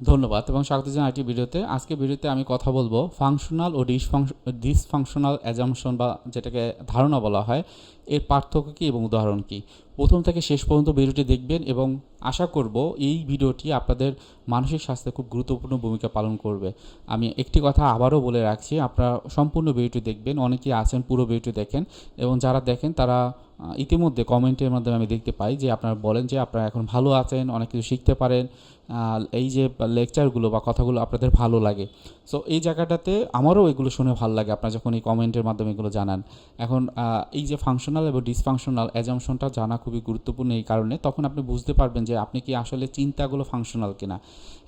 ধন্যবাদ এবং স্বাগত জানাই একটি ভিডিওতে। আজকে ভিডিওতে আমি কথা বলব ফাংশনাল ও ডিসফাংশনাল অ্যাজামশন বা যেটাকে ধারণা বলা হয়, এর পার্থক্য কী এবং উদাহরণ কী? প্রথম থেকে শেষ পর্যন্ত ভিডিওটি দেখবেন এবং আশা করব এই ভিডিওটি আপনাদের মানসিক স্বাস্থ্যে খুব গুরুত্বপূর্ণ ভূমিকা পালন করবে। আমি একটি কথা আবারও বলে রাখছি, আপনারা সম্পূর্ণ ভিডিওটি দেখবেন, অনেকেই আছেন পুরো ভিডিওটি দেখেন এবং যারা দেখেন তারা ইতিমধ্যে কমেন্টের মাধ্যমে আমি দেখতে পাই যে আপনারা বলেন যে আপনারা এখন ভালো আছেন, অনেক কিছু শিখতে পারেন এই যে লেকচারগুলো বা কথাগুলো আপনাদের ভালো লাগে। সো এই জায়গাটাতে আমারও এগুলো শুনে ভালো লাগে, আপনারা যখন এই কমেন্টের মাধ্যমে এগুলো জানান। এখন এই যে ফাংশনাল এবং ডিসফাংশনাল অ্যাজামশনটা জানা খুবই গুরুত্বপূর্ণ এই কারণে, তখন আপনি বুঝতে পারবেন যে আপনি কি আসলে চিন্তাগুলো ফাংশনাল কিনা।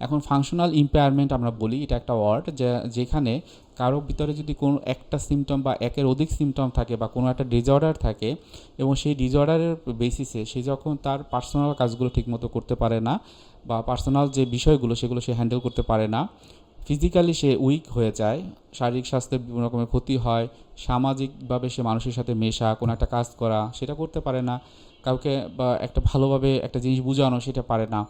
এখন ফাংশনাল ইম্পেয়ারমেন্ট আমরা বলি, এটা একটা ওয়ার্ড যেখানে কারও ভিতরে যদি কোনো একটা সিমটম বা একের অধিক সিমটম থাকে বা কোনো একটা ডিজঅর্ডার থাকে এবং সেই ডিজঅর্ডারের বেসিসে সে যখন তার পার্সোনাল কাজগুলো ঠিকমতো করতে পারে না বা পার্সোনাল যে বিষয়গুলো সেগুলো সে হ্যান্ডেল করতে পারে না ফিজিক্যালি সে উইক হয়ে যায়, শারীরিক স্বাস্থ্যের বিভিন্ন রকমের ক্ষতি হয়, সামাজিকভাবে সে মানুষের সাথে মেশা, কোনো একটা কাজ করা, সেটা করতে পারে না, কাউকে বা একটা ভালোভাবে একটা জিনিস বোঝানো সেটা পারে না।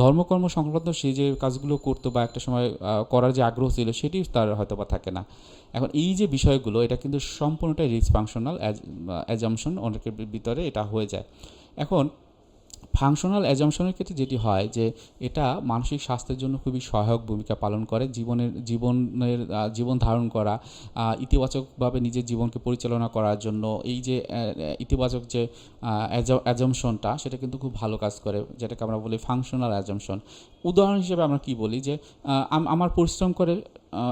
ধর্মকর্ম সংক্রান্ত সে যে কাজগুলো করতো বা একটা সময় করার যে আগ্রহ ছিল সেটি তার হয়তো বা থাকে না। এখন এই যে বিষয়গুলো, এটা কিন্তু সম্পূর্ণটাই রিক্স ফাংশনাল অ্যাজামশন অনেকের ভিতরে এটা হয়ে যায়। এখন ফাংশনাল অ্যাজামশনের ক্ষেত্রে যেটি হয় যে এটা মানসিক স্বাস্থ্যের জন্য খুবই সহায়ক ভূমিকা পালন করে। জীবনের জীবনের জীবন ধারণ করা ইতিবাচকভাবে নিজের জীবনকে পরিচালনা করার জন্য এই যে ইতিবাচক যে অ্যাজামশনটা সেটা কিন্তু খুব ভালো কাজ করে, যেটাকে আমরা বলি ফাংশনাল অ্যাজামশন উদাহরণ হিসেবে আমরা কি বলি যে আম- আমার পরিশ্রম করে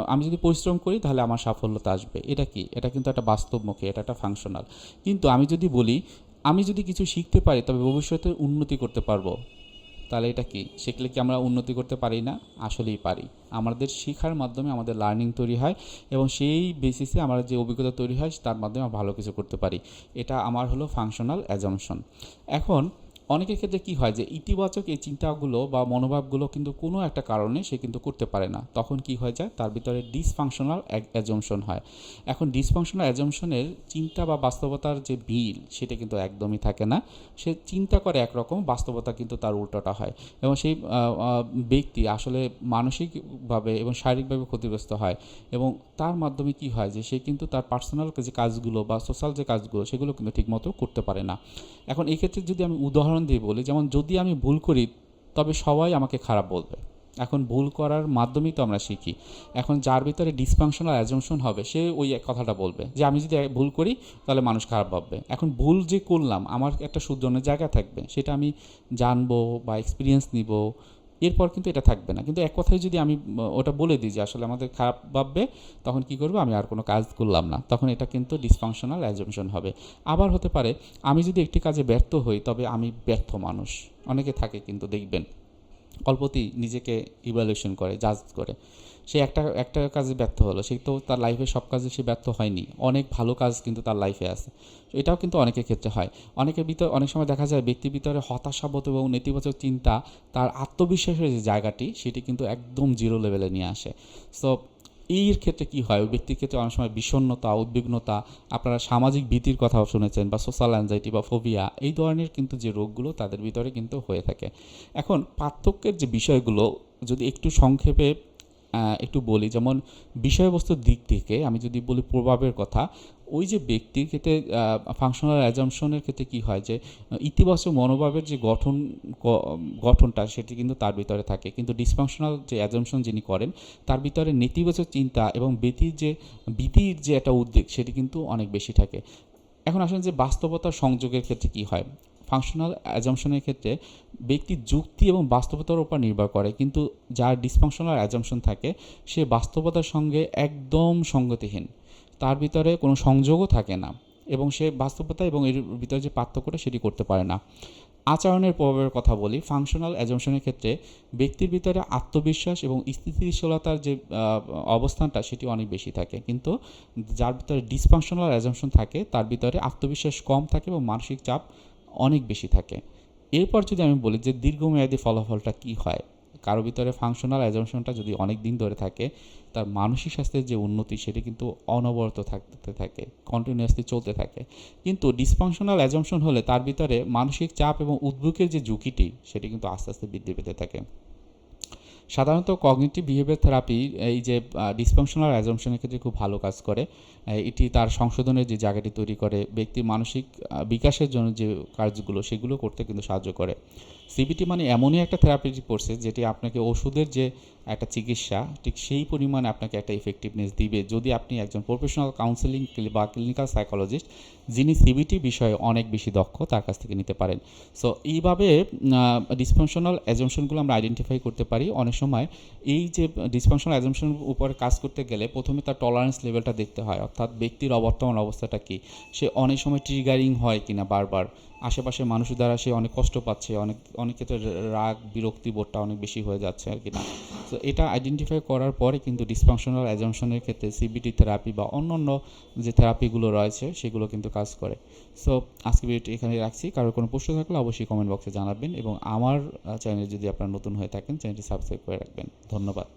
আমি যদি পরিশ্রম করি তাহলে আমার সাফল্যতা আসবে। এটা কি? এটা কিন্তু একটা বাস্তবমুখী এটা একটা ফাংশনাল কিন্তু আমি যদি বলি আমি যদি কিছু শিখতে পারি, তবে ভবিষ্যতে উন্নতি করতে পারব। তাহলে এটা কি? শিখলে কি আমরা উন্নতি করতে পারি না? আসলেই পারি। আমাদের শেখার মাধ্যমে আমাদের লার্নিং তৈরি হয় এবং সেই বেসিসে আমার যে অভিজ্ঞতা তৈরি হয়, তার মাধ্যমে ভালো কিছু করতে পারি। এটা আমার হলো ফাংশনাল অ্যাজামশন এখন অনেকের ক্ষেত্রে কি হয় যে ইতিবাচক এই চিন্তাগুলো বা মনোভাবগুলো কিন্তু কোনো একটা কারণে সে কিন্তু করতে পারে না। তখন কি হয়ে যায়? তার ভিতরে ডিসফাংশনাল অ্যাজমশন হয়। এখন ডিসফাংশনাল অ্যাজমশনের চিন্তা বা বাস্তবতার যে বিল, সেটা কিন্তু একদমই থাকে না। সে চিন্তা করে একরকম, বাস্তবতা কিন্তু তার উল্টোটা হয়। এবং সেই ব্যক্তি আসলে মানসিকভাবে এবং শারীরিকভাবে ক্ষতিগ্রস্ত হয়। এবং তার মাধ্যমে কি হয় যে সে কিন্তু তার পার্সোনাল যে কাজগুলো বা সোশ্যাল যে কাজগুলো, সেগুলো কিন্তু ঠিকমতো করতে পারে না। এখন এই ক্ষেত্রে যদি আমি উদাহরণ দিয়ে বলি, যেমন যদি আমি ভুল করি, তবে সবাই আমাকে খারাপ বলবে। এখন ভুল করার মাধ্যমেই তো আমরা শিখি। এখন যার ভিতরে ডিসফাংশনাল অ্যাজমশন হবে, সে ওই কথাটা বলবে যে, আমি যদি ভুল করি, তাহলে মানুষ খারাপ ভাববে। এখন ভুল যে করলাম, আমার একটা সুজনের জায়গা থাকবে, সেটা আমি জানব বা এক্সপিরিয়েন্স নিব এরপর কিন্তু এটা থাকবে না। কিন্তু এক কথায় যদি আমি, ওটা বলে দিই যে আসলে আমাদের খারাপ ভাববে, তখন কি করব? আমি আর কোনো কাজ করলাম না। তখন এটা কিন্তু ডিসফাংশনাল অ্যাজমশন হবে। আবার হতে পারে, আমি যদি একটি কাজে ব্যর্থ হই, তবে আমি ব্যর্থ মানুষ। অনেকে থাকে কিন্তু দেখবেন। অল্পতেই নিজেকে ইভ্যালুয়েশন করে জাজ করে। সে একটা একটা কাজে ব্যর্থ হলো। সে তো তার লাইফে সব কাজে সে ব্যর্থ হয়নি। অনেক ভালো কাজ কিন্তু তার লাইফে আছে। এটাও কিন্তু অনেকের ক্ষেত্রে হয়। অনেকের ভিতরে, অনেক সময় দেখা যায় ব্যক্তির ভিতরে হতাশাবোধ এবং নেতিবাচক চিন্তা, তার আত্মবিশ্বাসের যে জায়গাটি, সেটি কিন্তু একদম জিরো লেভেলে নিয়ে আসে। সো এর ক্ষেত্রে কি হয়? ওই ব্যক্তির ক্ষেত্রে অনেক সময় বিষণ্ণতা, উদ্বিগ্নতা, আপনারা সামাজিক ভীতির কথাও শুনেছেন বা সোশ্যাল অ্যাংজাইটি বা ফোবিয়া এই ধরনের কিন্তু যে রোগগুলো তাদের ভিতরে কিন্তু হয়ে থাকে। এখন পার্থক্যের যে বিষয়গুলো, যদি একটু সংক্ষেপে একটু বলি, যেমন বিষয়বস্তুর দিক থেকে আমি যদি বলি প্রভাবের কথা, ওই যে ব্যক্তির ক্ষেত্রে ফাংশনাল অ্যাজামশনের ক্ষেত্রে কি হয় যে, ইতিবাচক মনোভাবের যে গঠন গঠনটা সেটি কিন্তু তার ভিতরে থাকে। কিন্তু ডিসফাংশনাল যে অ্যাজামশন যিনি করেন, তার ভিতরে নেতিবাচক চিন্তা এবং ব্যক্তির যে, ভীতির যে একটা উদ্বেগ সেটি কিন্তু অনেক বেশি থাকে। এখন আসলে যে বাস্তবতার সংযোগের ক্ষেত্রে কি হয়? ফাংশনাল অ্যাজামশনের ক্ষেত্রে ব্যক্তির যুক্তি এবং বাস্তবতার উপর নির্ভর করে। কিন্তু যার ডিসফাংশনাল অ্যাজামশন থাকে, সে বাস্তবতার সঙ্গে একদম সঙ্গতিহীন। তার ভিতরে কোনো সংযোগও থাকে না এবং সে বাস্তবতা এবং এর ভিতরে যে পার্থক্যটা সেটি করতে পারে না। আচরণের প্রভাবের কথা বলি ফাংশনাল অ্যাজামশনের ক্ষেত্রে ব্যক্তির ভিতরে আত্মবিশ্বাস এবং স্থিতিশীলতার যে অবস্থানটা সেটি অনেক বেশি থাকে। কিন্তু যার ভিতরে ডিসফাংশনাল অ্যাজামশন থাকে, তার ভিতরে আত্মবিশ্বাস কম থাকে এবং মানসিক চাপ অনেক বেশি থাকে। এরপর যদি আমি বলি যে দীর্ঘমেয়াদী ফলাফলটা কি হয়, কারও ভিতরে ফাংশনাল অ্যাজামশনটা যদি অনেক দিন ধরে থাকে, তার মানসিক স্বাস্থ্যের যে উন্নতি সেটি কিন্তু অনবরত থাকতে থাকে কন্টিনিউয়াসলি চলতে থাকে। কিন্তু ডিসফাংশনাল অ্যাজামশন হলে তার ভিতরে মানসিক চাপ এবং উদ্বেগের যে ঝুঁকিটি, সেটি কিন্তু আস্তে আস্তে বৃদ্ধি পেতে থাকে। সাধারণত কগনিটিভ বিহেভিয়ার থেরাপি এই যে ডিসফাংশনাল অ্যাজামশনের ক্ষেত্রে খুব ভালো কাজ করে। এটি তার সংশোধনের যে জায়গাটি তৈরি করে ব্যক্তির মানসিক বিকাশের জন্য যে কাজগুলো, সেগুলো করতে কিন্তু সাহায্য করে। সিবিটি মানে এমনই একটা থেরাপিউটিক প্রসেস যেটি আপনাকে ওষুধের যে একটা চিকিৎসা, ঠিক সেই পরিমাণে আপনাকে একটা ইফেক্টিভনেস দিবে। যদি আপনি একজন প্রফেশনাল কাউন্সেলিং বা ক্লিনিক্যাল সাইকোলজিস্ট যিনি সিবিটি বিষয়ে অনেক বেশি দক্ষ, তার কাছ থেকে নিতে পারেন। সো এইভাবে ডিসফাংশনাল অ্যাজমশনগুলো আমরা আইডেন্টিফাই করতে পারি। অনেক সময় এই যে ডিসফাংশনাল অ্যাজমশন উপরে কাজ করতে গেলে প্রথমে তার টলারেন্স লেভেলটা দেখতে হয়। অর্থাৎ ব্যক্তির অবর্তমান অবস্থাটা কী? সে অনেক সময় ট্রিগারিং হয় কিনা বারবার। আশেপাশের মানুষের দ্বারা সে অনেক কষ্ট পাচ্ছে, অনেক অনেক ক্ষেত্রে রাগ, বিরক্তি বোধটা অনেক বেশি হয়ে যাচ্ছে আর কি না। তো এটা আইডেন্টিফাই করার পরে কিন্তু ডিসফাংশনাল অ্যাজামশনের ক্ষেত্রে সিবিটি থেরাপি বা অন্য অন্য যে থেরাপিগুলো রয়েছে, সেগুলো কিন্তু কাজ করে। সো আজকে ভিডিওটি এখানে রাখছি। কারোর কোনো প্রশ্ন থাকলে অবশ্যই কমেন্ট বক্সে জানাবেন এবং আমার চ্যানেলে যদি আপনারা নতুন হয়ে থাকেন চ্যানেলটি সাবস্ক্রাইব করে রাখবেন। ধন্যবাদ।